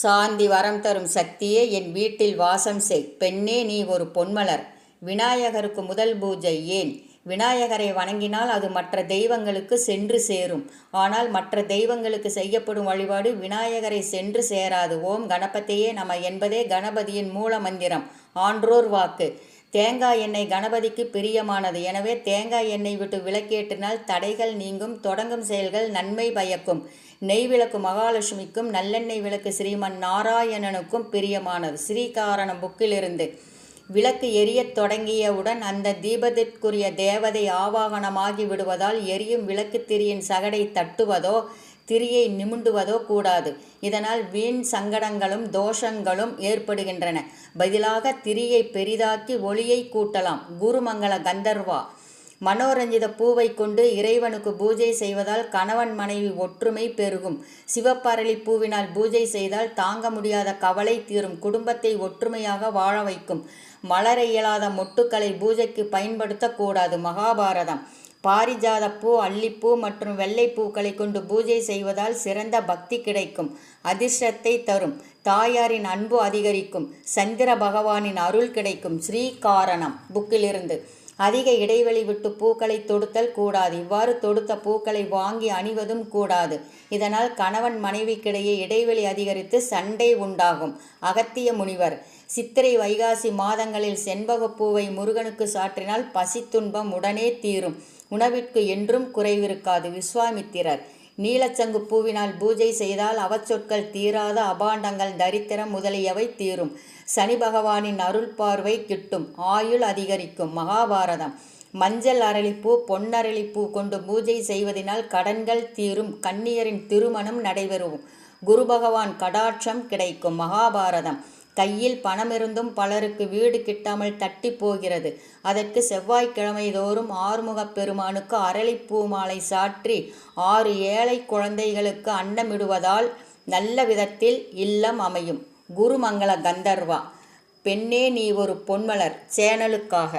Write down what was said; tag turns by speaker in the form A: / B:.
A: சாந்தி வரம் தரும் சக்தியே என் வீட்டில் வாசம் செய். பெண்ணே நீ ஒரு பொன்மலர். விநாயகருக்கு முதல் பூஜை ஏன்? விநாயகரை வணங்கினால் அது மற்ற தெய்வங்களுக்கு சென்று சேரும். ஆனால் மற்ற தெய்வங்களுக்கு செய்யப்படும் வழிபாடு விநாயகரை சென்று சேராது. ஓம் கணபதியே நம என்பதே கணபதியின் மூல மந்திரம். ஆன்றோர் வாக்கு. தேங்காய் எண்ணெய் கணபதிக்கு பிரியமானது. எனவே தேங்காய் எண்ணெய் விட்டு விளக்கேற்றினால் தடைகள் நீங்கும் தொடங்கும் செயல்கள் நன்மை பயக்கும். நெய் விளக்கு மகாலட்சுமிக்கும் நல்லெண்ணெய் விளக்கு ஸ்ரீமன் நாராயணனுக்கும் பிரியமானது. ஸ்ரீகாரணம் புக்கிலிருந்து விளக்கு எரியத் தொடங்கியவுடன் அந்த தீபத்திற்குரிய தேவதை ஆவாகனமாகி விடுவதால் எரியும் விளக்கு திரியின் சகடை தட்டுவதோ திரியை நிமிண்டுவதோ கூடாது. இதனால் வீண் சங்கடங்களும் தோஷங்களும் ஏற்படுகின்றன. பதிலாக திரியை பெரிதாக்கி ஒளியை கூட்டலாம். குருமங்கள கந்தர்வா. மனோரஞ்சித பூவை கொண்டு இறைவனுக்கு பூஜை செய்வதால் கணவன் மனைவி ஒற்றுமை பெருகும். சிவப்பரளி பூவினால் பூஜை செய்தால் தாங்க முடியாத கவலை தீரும். குடும்பத்தை ஒற்றுமையாக வாழ வைக்கும். மலர இயலாத மொட்டுக்களை பூஜைக்கு பயன்படுத்தக்கூடாது. மகாபாரதம். பாரிஜாத பூ அல்லிப்பூ மற்றும் வெள்ளை பூக்களை கொண்டு பூஜை செய்வதால் சிறந்த பக்தி கிடைக்கும். அதிர்ஷ்டத்தை தரும். தாயாரின் அன்பு அதிகரிக்கும். சந்திர பகவானின் அருள் கிடைக்கும். ஸ்ரீகாரணம். புக்கிலிருந்து அதிக இடைவெளி விட்டு பூக்களை தொடுத்தல் கூடாது. இவ்வாறு தொடுத்த பூக்களை வாங்கி அணிவதும் கூடாது. இதனால் கணவன் மனைவிக்கிடையே இடைவெளி அதிகரித்து சண்டை உண்டாகும். அகத்திய முனிவர் சித்திரை வைகாசி மாதங்களில் செண்பகப்பூவை முருகனுக்கு சாற்றினால் பசி துன்பம் உடனே தீரும். உணவிற்கு என்றும் குறைவிருக்காது. விஸ்வாமித்திரர் நீலச்சங்கு பூவினால் பூஜை செய்தால் அவச்சொற்கள் தீராத அபாண்டங்கள் தரித்திரம் முதலியவை தீரும். சனி பகவானின் அருள் பார்வை கிட்டும் ஆயுள் அதிகரிக்கும். மகாபாரதம். மஞ்சள் அரளிப்பூ பொன்னரளிப்பூ கொண்டு பூஜை செய்வதனால் கடன்கள் தீரும் கன்னியரின் திருமணம் நடைபெறும். குரு பகவான் கடாட்சம் கிடைக்கும். மகாபாரதம். கையில் பணமிருந்தும் பலருக்கு வீடு கிட்டாமல் தட்டி போகிறது. அதற்கு செவ்வாய்க்கிழமை தோறும் ஆறுமுகப் பெருமானுக்கு அரளிப்பூ மாலை சாற்றி ஆறு ஏழை குழந்தைகளுக்கு அன்னமிடுவதால் நல்ல விதத்தில் இல்லம் அமையும். குருமங்கள கந்தர்வா பெண்ணே நீ ஒரு பொன்மலர் சேனலுக்காக.